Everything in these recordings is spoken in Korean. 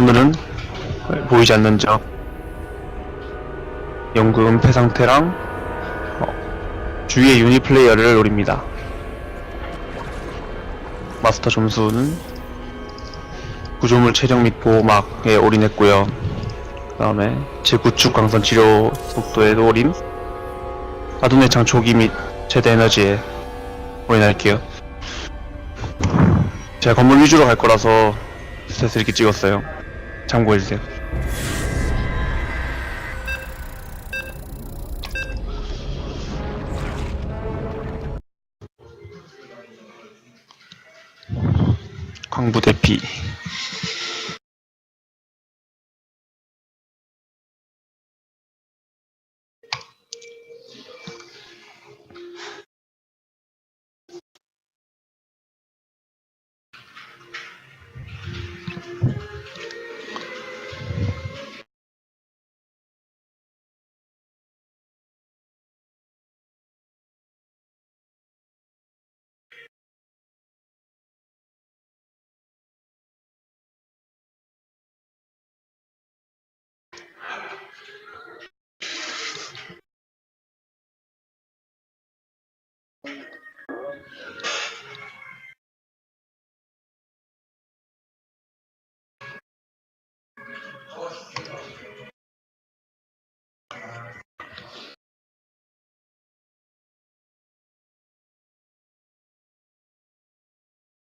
오늘은 보이지 않는 적 연구 은폐 상태랑 어, 주위의 유니 플레이어를 노립니다. 마스터 점수는 구조물 체력 및 보호막에 올인했고요. 그 다음에 제9축 강선 치료 속도에도 올인 아둔의 장초기 및 최대 에너지에 올인할게요. 제가 건물 위주로 갈 거라서 스탯을 이렇게 찍었어요. 참고해주세요. 광부 대피.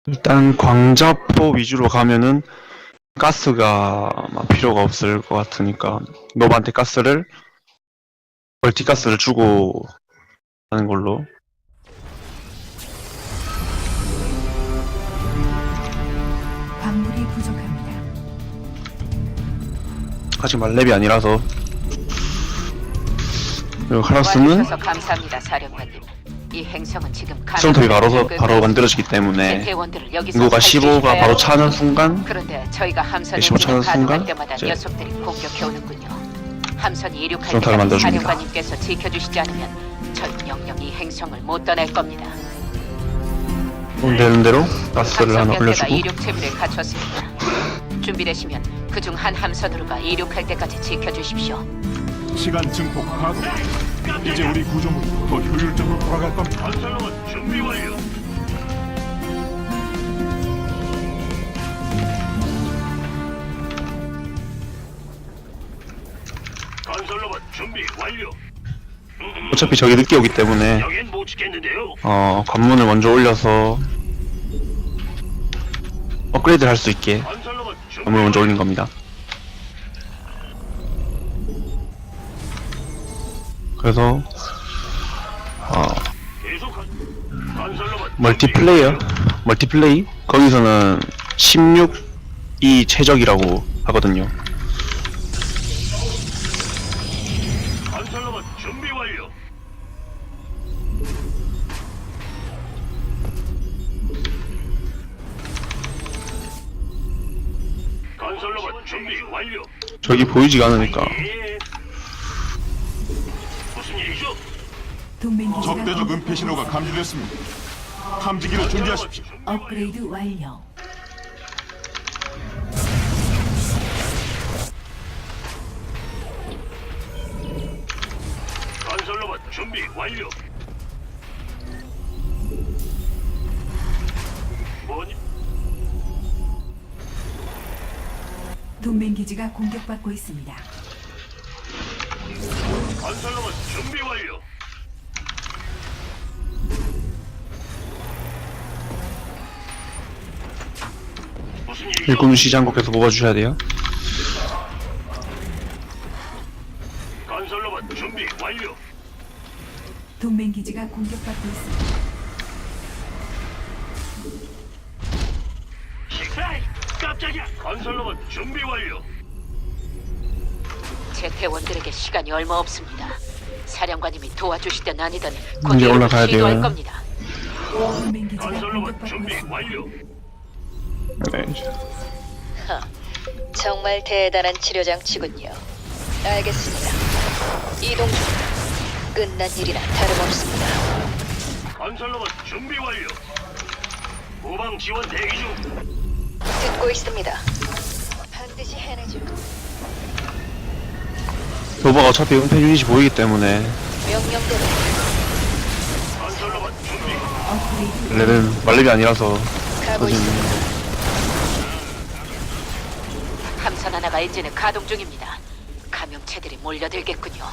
일단 광자포 위주로 가면은 가스가 막 필요가 없을 것 같으니까 노바한테 가스를 멀티 가스를 주고 하는 걸로 광물이 부족합니다. 아직 말렙이 아니라서 그리고 카라스는 와주셔서 감사합니다, 사령관님. 이 행성은 지금 수정탑이 바로 바로 만들어지기 때문에 대원들을 여기서 인구가 살피셔야 15가 바로. 차는 순간 그런데 저희가 함선을 15 차는 가동할 순간 때마다 이제 녀석들이 공격해 오는군요. 함선이 이륙할 때까지 만들어줍니다. 사령관님께서 지켜주시지 않으면 전 영영 이 행성을 못 떠날 겁니다. 되는 대로 가스를 함선 하나 올려주고 이륙 채비를 갖췄습니다. 준비되시면 그중 한 함선으로가 이륙할 때까지 지켜주십시오. 시간 증폭 가동. 이제 우리 구조물이 더 효율적으로 돌아갈 겁니다. 건설로봇 준비 완료. 건설로봇 준비 완료. 어차피 저기 늦게 오기 때문에 여긴 못 지켰는데요. 어 관문을 먼저 올려서 업그레이드를 할 수 있게 건설로봇 준비 관문을 먼저 올린 겁니다. 그래서 어 멀티플레이어? 멀티플레이? 거기서는 16이 최적이라고 하거든요. 저기 보이지가 않으니까 동맹 기지가 적대적 은폐 신호가 감지됐습니다. 탐지기를 준비하십시오. 업그레이드 완료. 건설로봇 준비 완료. 뭐니? 동맹 기지가 공격받고 있습니다. 건설로봇 준비 완료. 일이죠? 일꾼 시장국 계속 뽑아주셔야 돼요. 건설로봇 준비 완료. 동맹 기지가 공격받고 있습니다. 에이, 깜짝이야. 건설로봇 준비 완료. 제 대원들에게 시간이 얼마 없습니다. 사령관님이 도와주시든 아니든 이제 올라가야 돼요. 겁니다. 동맹 기지가 건설로봇 공격받고 준비 있습니다. 완료. 네. 정말 대단한 치료 장치군요. 알겠습니다. 이동 중. 끝난 일이나 다름없습니다. 건설로봇 준비 완료. 후방 지원 대기 중. 듣고 있습니다. 한 반드시 해내죠. 노바가 어차피 은폐 유닛이 보이기 때문에 명령대로 건설로봇 준비. 레벨은 말렙이 아니라서 가고 터지는 있습니다. 함선 하나가 엔진을 가동 중입니다. 감염체들이 몰려들겠군요.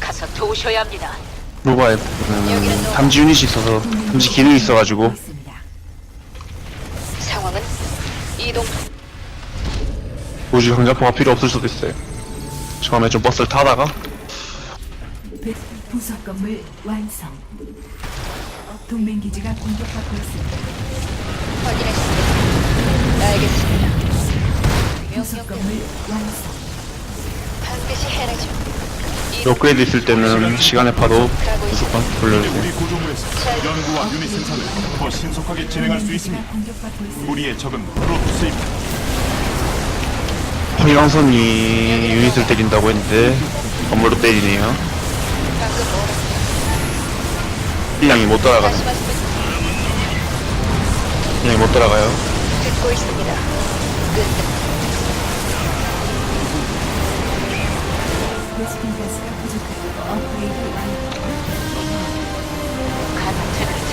가서 도우셔야 합니다. 노바에 음, 탐지 유닛이 있어서 탐지 기능이 있어가지고 있습니다. 상황은 이동 굳이 강자포가 필요 없을 수도 있어요 처음에 좀 버스를 타다가 배- 부속 건물 완성. 동맹 기지가 공격받고 있습니다. 확인했습니다. 알겠습니다. 명령대로 건물 완성. 반드시 해내죠. 업그레이드 있을 때는 시간의 파도 무조건 돌려주세요 우리 구조물에서 연구와 유닛 생산을 더 신속하게 진행할 수 있습니다. 공격받고 있습니다. 우리의 적은 프로토스입니다. 황영선이 유닛을 때린다고 했는데 건물로 때리네요 방금 뭐라 힐량이 못 말씀해 주세요. 힐량이 못 따라가요 듣고 있습니다. 끝.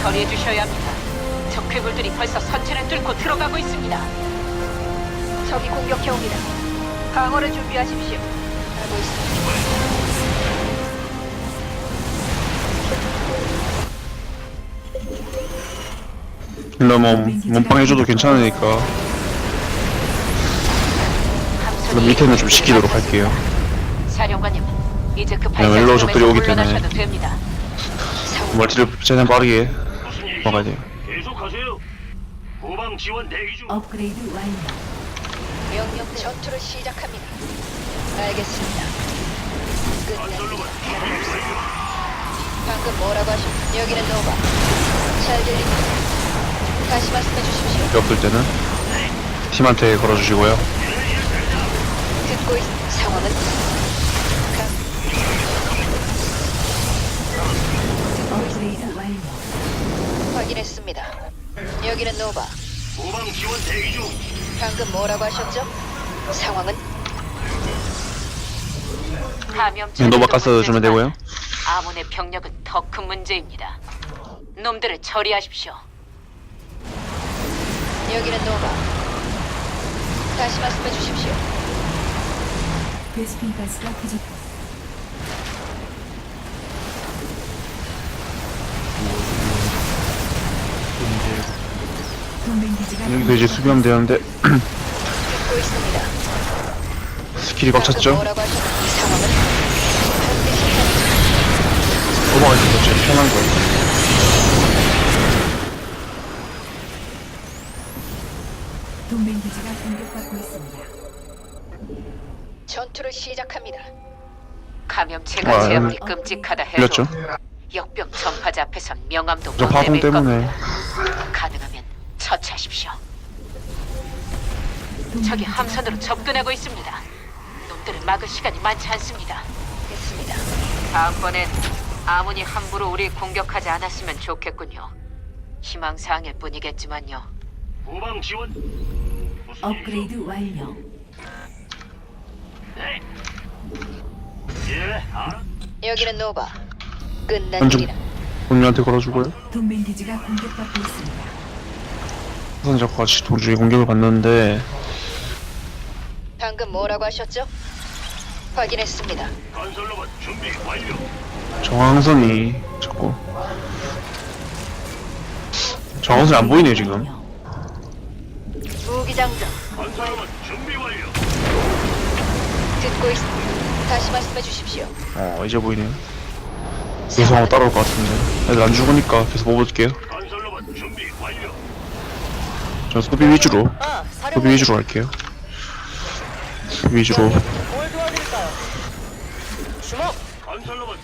처리해 주셔야 합니다. 적 괴물들이 벌써 선체를 뚫고 들어가고 있습니다. 적이 공격해 옵니다. 방어를 준비하십시오. 하고 있습니다. 힐러 뭐 몸빵 해줘도 괜찮으니까 그럼 밑에는 좀 시키도록 할게요 사령관님, 이제 그 네, 멜로우 적들이 오기 때문에. 됩니다. 멀티를 최대한 빠르게 돼요 계속하세요. 후방 지원 대기 중. 업그레이드 완료. 명령 전투를 시작합니다. 알겠습니다. 건설로봇 준비 완료. 방금 뭐라고 하셨? 여기는 노바. 잘 들립니다. 다시 말씀해 주십시오. 없을 때는 팀한테 걸어주시고요 듣고 있. 상황은 확인했습니다. 여기는 노바. 후방 지원 대기 중. 방금 뭐라고 하셨죠? 상황은 감염체 네, 노바 가스 주면 되고요 아몬의 병력은 더 큰 문제입니다. 놈들을 처리하십시오. 여기는 노바. 다시 말씀해 주십시오. 베스킨 가스가 부족. 동맹 기지가 여기도 이제 수비하면 되는데 듣고 있습니다. 스킬이 꽉 방금 찼죠? 뭐라고 하셨? 상황은 반드시 해내죠. 노바가 있어서 제일 편한 거예요 동맹 기지가 공격받고 있습니다. 전투를 시작합니다. 감염체가 와, 제압이 끔찍하다 해도 밀렸죠? 역병 전파자 앞에선 명함도 저 못 파동 내밀 때문에 겁니다. 가능하면 처치하십시오. 적이 기지가 함선으로 접근하고 있습니다. 놈들을 막을 시간이 많지 않습니다. 됐습니다. 다음번엔 아무니 함부로 우리 공격하지 않았으면 좋겠군요. 희망사항일 뿐이겠지만요. 후방 지원. 무슨 일이죠? 업그레이드 완료. 네. 예, 알아. 여기는 노바. 끝난 일이라. 본인한테 걸어주고요 동맹 기지가 공격받고 있습니다. 자꾸 같이 도중에 공격을 받는데 방금 뭐라고 하셨죠? 확인했습니다. 건설로봇 준비 완료. 정황선이 자꾸 정황선이 안 보이네요 지금 완료. 무기 장전 건설로봇 준비 완료. 듣고 있. 다시 말씀해 주십시오. 어 이제 보이네요 계속 한번 따라올 것 같은데 애들 안 죽으니까 계속 완료. 저 소비 위주로 소비 위주로 할게요 소비 위주로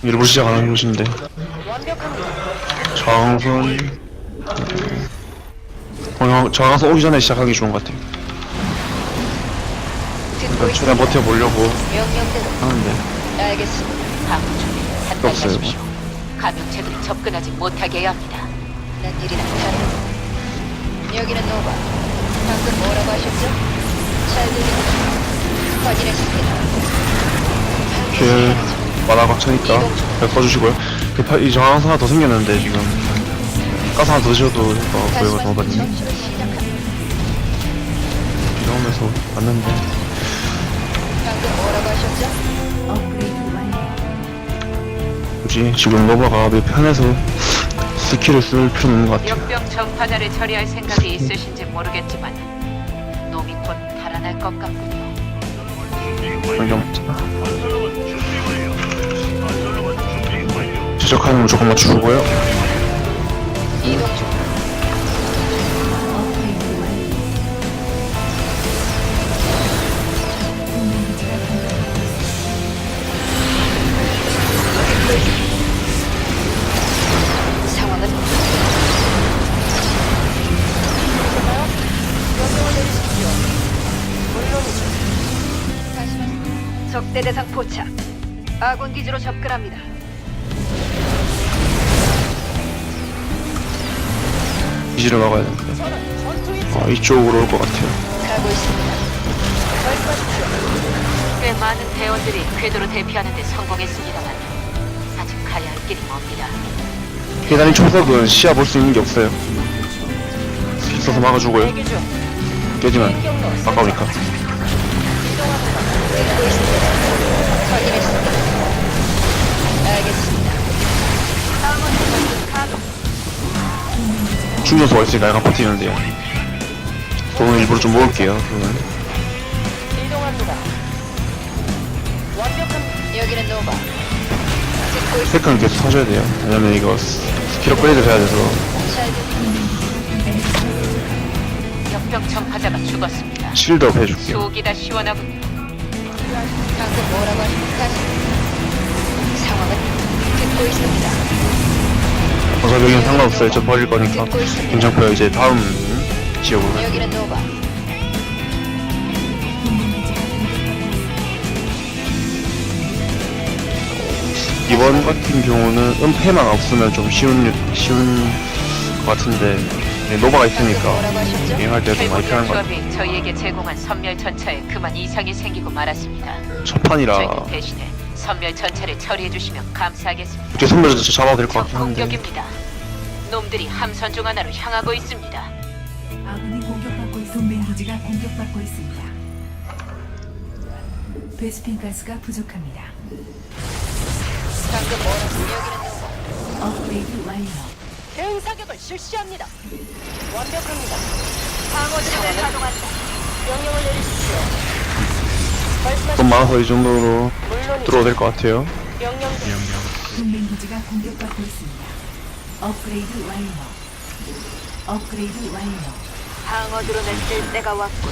일부 시작 안 하는 것인데 정황선이 어, 정황선 오기 전에 시작하기 좋은 것 같아요 듣고 일단 있. 최대한 버텨보려고 명령대로 하는데 알겠습니다. 방어 준비 단단히 없어요. 하십시오. 감염체들이 접근하지 못하게 해야 합니다. 난 일이나 다름. 여기는 노바. 방금 뭐라고 하셨죠? 잘 들립니다. 확인했습니다. 킬 마다가 차니까 잘 써주시고요 그 파- 이 정황 하나 더 생겼는데 지금 가스 하나 더 드셔도 될 것 같고요 말씀 넘어가님 전투를 시작합니다. 이러면서 맞는데 방금 뭐라고 하셨죠? 굳이 지금 노바가 내 편에서 스킬을 쓸 필요는 없는 것 같아요 역병 전파자를 처리할 생각이 있으신지 모르겠지만 놈이 곧 달아날 것 같군요. 그냥. 지적하는 거 조금 맞추고요 이동 중. 아군 기지로 접근합니다. 기지를 막아야 되는데 아, 이쪽으로 올 것 같아요 가고 있습니다. 꽤 많은 대원들이 궤도로 대피하는 데 성공했습니다만 아직 가야 할 길이 멉니다. 계단이 초석은 시야 볼 수 있는 게 없어요 써서 막아주고요 깨지면 아까우니까 확인했습니다. 알겠습니다. 있으니까 약간 버티는데요 돈은 일부러 좀 모을게요 그거는 여기는 노바. 듣고 있습니다. 세컨 계속 사줘야 돼요 왜냐면 이거 스- 스킬 업그레이드 해야 돼서 잘 들립니다. 역병 전파자가 죽었습니다. 실드업 해줄게요 속이 다 시원하군요. 방금 뭐라고 하십니 여기는 상관없어요 저 버릴 거니까 괜찮고요 이제 다음 지역으로 갈게요. 여기는 노바. 이번 같은 경우는 은폐만 없으면 좀 쉬운 쉬운 것 같은데 네, 노바가 있으니까 뭐라고 하셨죠? 비행할 때도 많이 편한 것 같아요 저희에게 제공한 선멸 전차에 그만 이상이 생기고 말았습니다. 첫 판이라 저희는 대신에 선멸 전차를 처리해 주시면 감사하겠습니다. 이제 선물 진짜 잡아야 될것 적 같긴 한데 공격입니다. 놈들이 함선 중 하나로 향하고 있습니다. 아군이 공격받고 있 동맹 기지가 공격받고 있습니다. 베스핀 가스가 부족합니다. 방금 뭐라고? 노바. 업그레이드 완료. 대응 사격을 실시합니다. 완벽합니다. 방어진을 가동한다. 명령을 내리십시오. 돈 많아서 이 정도로 들어도 될 것 같아요 명령 동맹 기지가 공격받고 있습니다. 업그레이드 완료. 업그레이드 완료. 방어 드론을 쓸 때가 왔군.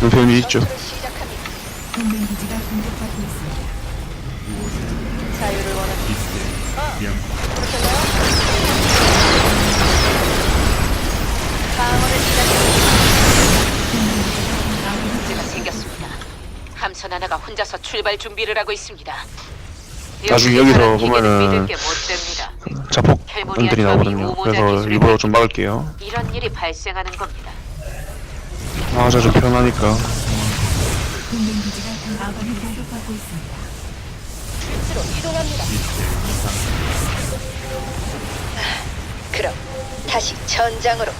눈표현 위 있죠 전투를 시작합니다. 동맹 기지가 공격받고 있습니다. 자유를 원합니다. 방어를 함선 하나가 혼자서 출발 준비를 하고 있습니다. 나중에 여기서 보면은. 자폭들이 나오거든요 그래서 일부러 좀 막을게요 이런 일이 발생하는 겁니다. 맞아 좀 편하니까. 그럼 다시 전장으로.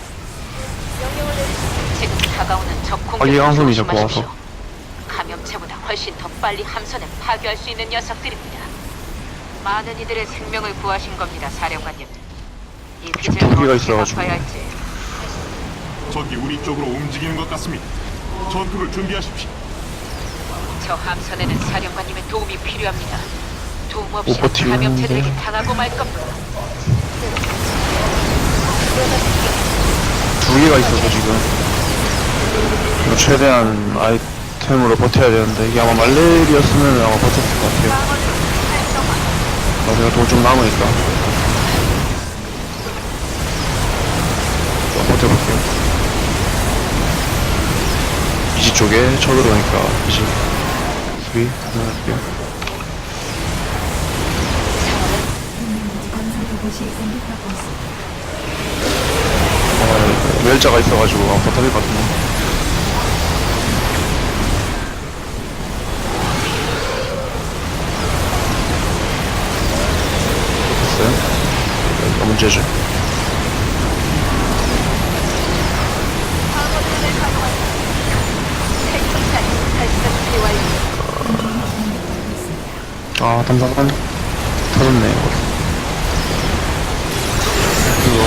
명령을 내리십시오. 지금 다가오는 적 아니, 항성이 자꾸. 와서. 감염체보다 훨씬 더 빨리 함선을 파괴할 수 있는 녀석들입니다. 많은 이들의 생명을 구하신 겁니다, 사령관님. 이 빚을 어떻게 있어가지고. 할지 적이 우리 쪽으로 움직이는 것 같습니다. 전투를 준비하십시오. 저 함선에는 사령관님의 도움이 필요합니다. 도움 못 없이 버티겠는데. 감염체들에게 당하고 말 겁니다. 두 개가 있어서 지금 이거 최대한 아이 템으로 버텨야 되는데 이게 아마 말레리였으면 아마 버텼을 것 같아요. 나중에 돈좀 남으니까. 좀 버텨볼게요. 이지 쪽에 쳐들어오니까 이지. 수비 있습니다. 어, 멸자가 있어가지고 아마 버텨질 것 같은데 완료. 아, 담당한 터졌네, 이거. 이거.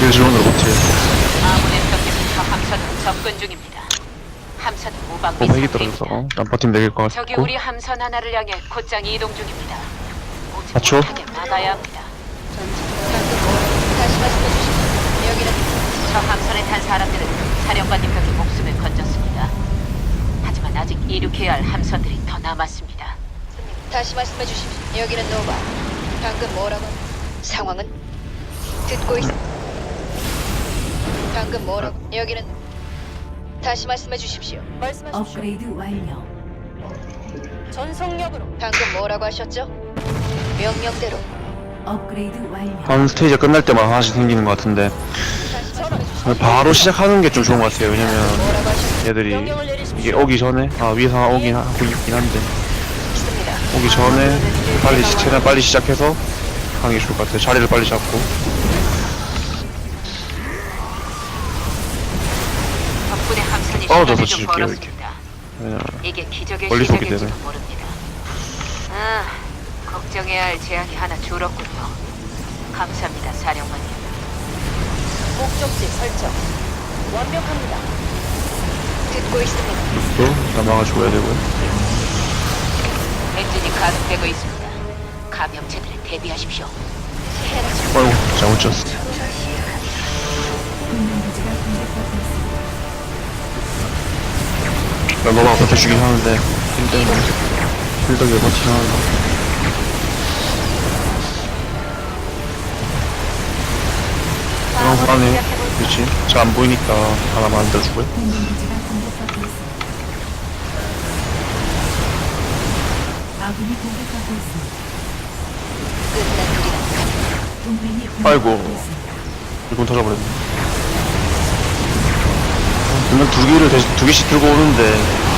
길즈론으로 버텨요. 아문의 벽에서 함선은 접근 중입니다. 함선은 무방 뭐, 핵이 미상 떨어져서, 중입니다. 난 버티면 되길 것 같고. 우리 함선 하나를 향해 곧장 이동 중입니다. 오지 맞죠? 못하게 막아야 합니다. 방금 뭐라고? 다시 말씀해 여기는 저 함선에 탄 사람들은 사령관님 벽에 목숨을 건졌습니다. 하지만 아직 이륙해야 할 함선들이 더 남았습니다. 다시 말씀해 주십시오. 여기는 노바. 방금 뭐라고? 상황은 듣고 있. 방금 뭐라고? 여기는 다시 말씀해 주십시오. 말씀하십시오. 업그레이드 완료. 전속력으로. 방금 뭐라고 하셨죠? 명령대로. 업그레이드 완료. 한 스테이지 끝날 때만 하나씩 생기는 것 같은데. 바로 시작하는 게 좀 좋은 것 같아요. 왜냐면? 얘들이. 이게 오기 전에, 아, 위에서 하나 오긴 하고 있긴 한데. 오기 전에, 빨리, 시- 최대한 빨리 시작해서 하는 게 좋을 것 같아요. 자리를 빨리 잡고. 덕분에 함선이 떨어져서 시간을 좀 지을게요, 벌었습니다. 왜냐면, 이게 기적의 멀리서 오기 시작일지도 때문에. 모릅니다. 아, 걱정해야 할 재앙이 하나 줄었군요. 감사합니다, 사령관님. 목적지 설정. 완벽합니다. 듣고 있습니다. 또, 일단 막아줘야 되고요. 엔진이 가동되고 있습니다. 감염체들에 대비하십시오. 어이구, 잘못 쳤어. 나 너가 버텨주긴 하는데, 힘 때문에. 힘들게 버티긴 하는데. 안해. 그렇지. 잘 안 보이니까 하나 만들어주고요. 아이고. 이건 터져버렸네. 분명 두 개를 두 개씩 들고 오는데.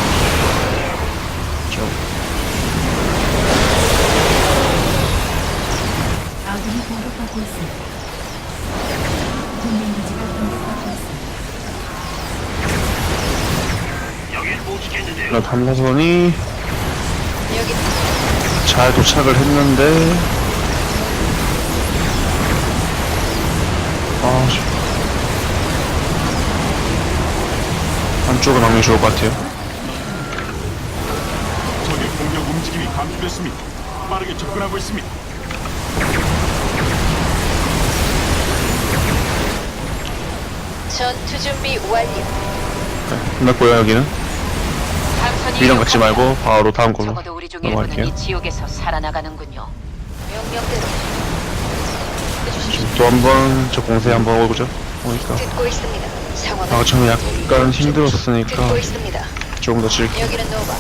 여기 잘 도착을 했는데. 아, 씨. 안쪽은 하는 게 좋을 것 같아요. 적의 공격 움직임이 감지됐습니다. 빠르게 접근하고 있습니다. 전투 준비 완료. 네, 끝났고요, 여기는. 미련 갖지. 말고 바로 다음 걸로 적어도 우리 중 일부는 넘어갈게요. 이 지옥에서 살아나가는군요. 명령대로. 해주십시오. 지금 또 한 번 저 공세 한번 오죠. 보니까. 듣고 있습니다. 상황은 아, 처음에 약간 힘들었으니까 듣고 있습니다. 조금 더 질. 여기는 노바.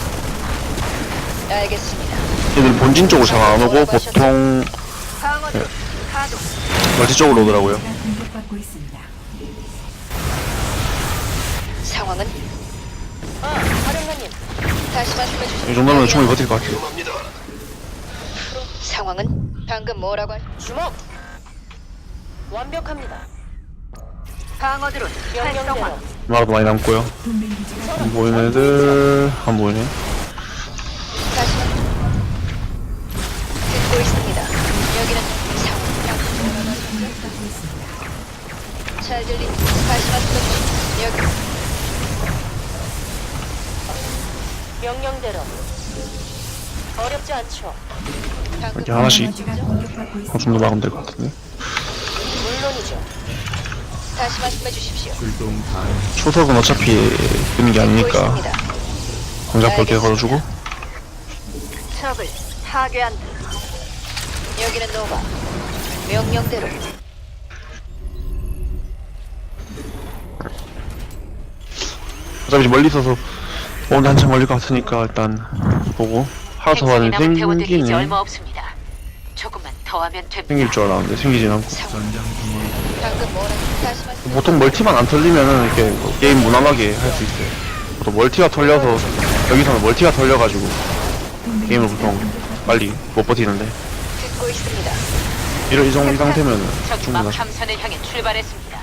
알겠습니다. 얘들 본진 쪽으로 잘 안 오고 보통 가동. 멀티 쪽으로 오더라고요. 기지가 공격받고 있습니다. 상황은 아, 사령관님. 다시 말씀해 주십시오. 이 정도면 충분히 버틸 것 같아요. 상황은 방금 뭐라고 하... 주목. 완벽합니다. 방어드론 활성화. 명령대로. 마라도 많이 남고요. 안 보이는 애들 안 보이네. 다시 말- 듣고 있습니다. 여기는 상황. 잘 들리. 다시 말씀해 주십시오. 여기. 명령대로. 어렵지 않죠. 이렇게 하나씩 더 막으면 될 것 같은데. 물론이죠. 다시 말씀해 주십시오. 초석은 어차피 끄는 게 아니니까 있습니다. 공작 볼게 걸어주고. 적을 파괴한다. 여기는 노바. 명령대로. 어차피 이제 멀리 있어서 오늘 한참 걸릴 것 같으니까 일단 보고 행성이 남은 배우들이 이제 생기네. 얼마 없습니다. 조금만 더 하면 됩니다. 생길 줄 알았는데 생기진 않고. 방금 뭐라고? 다시 말씀. 보통 멀티만 안 털리면은 이렇게 뭐 게임 무난하게 할 수 있어요. 보통 멀티가 털려서 여기서는 멀티가 털려가지고 게임을 보통 빨리 못 버티는데 듣고 있습니다. 이런 이 상태면 적이 막 충분하죠. 함선을 향해 출발했습니다.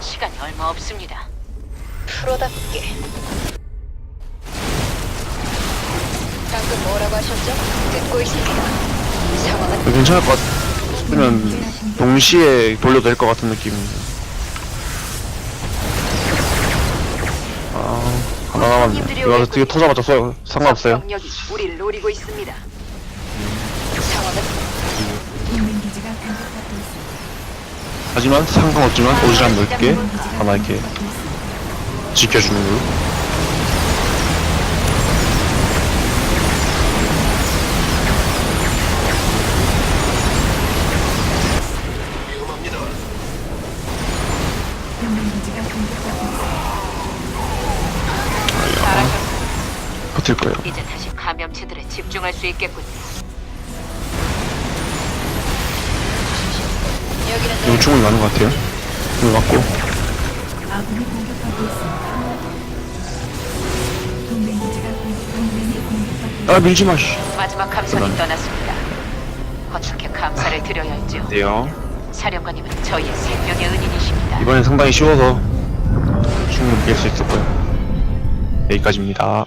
시간이 얼마 없습니다. 프로답게. 방금 뭐라고 하셨죠? 듣고 있습니다. 상황은 괜찮을 것 같으면 동시에 돌려도 될 것 같은 느낌인데. 아, 하나 남았네. 이거 이거 터져봤자 써 상관없어요. 병력이 우리를 노리고 있습니다. 상황은 동맹 기지가 공격받고 있습니다. 하지만 상관없지만 오지랖 넓게 하나 이렇게. 지켜주는 걸로. 버틸 거예요. 이제 다시 감염체들에 집중할 수 있겠군요. 여기는 충분히 많은 것 같아요. 이거 맞고. 아군이 공격받고 있습니다. 동맹 기지가 공격, 동맹이 공격받고 아, 밀지 마, 씨. 마지막 감선이 떠났습니다. 어떻게 감사를 드려야 할지요. 네요. 사령관님은 저희의 생명의 은인이십니다. 이번엔 상당히 쉬워서 충분히 이길 수 있을 거예요. 여기까지입니다.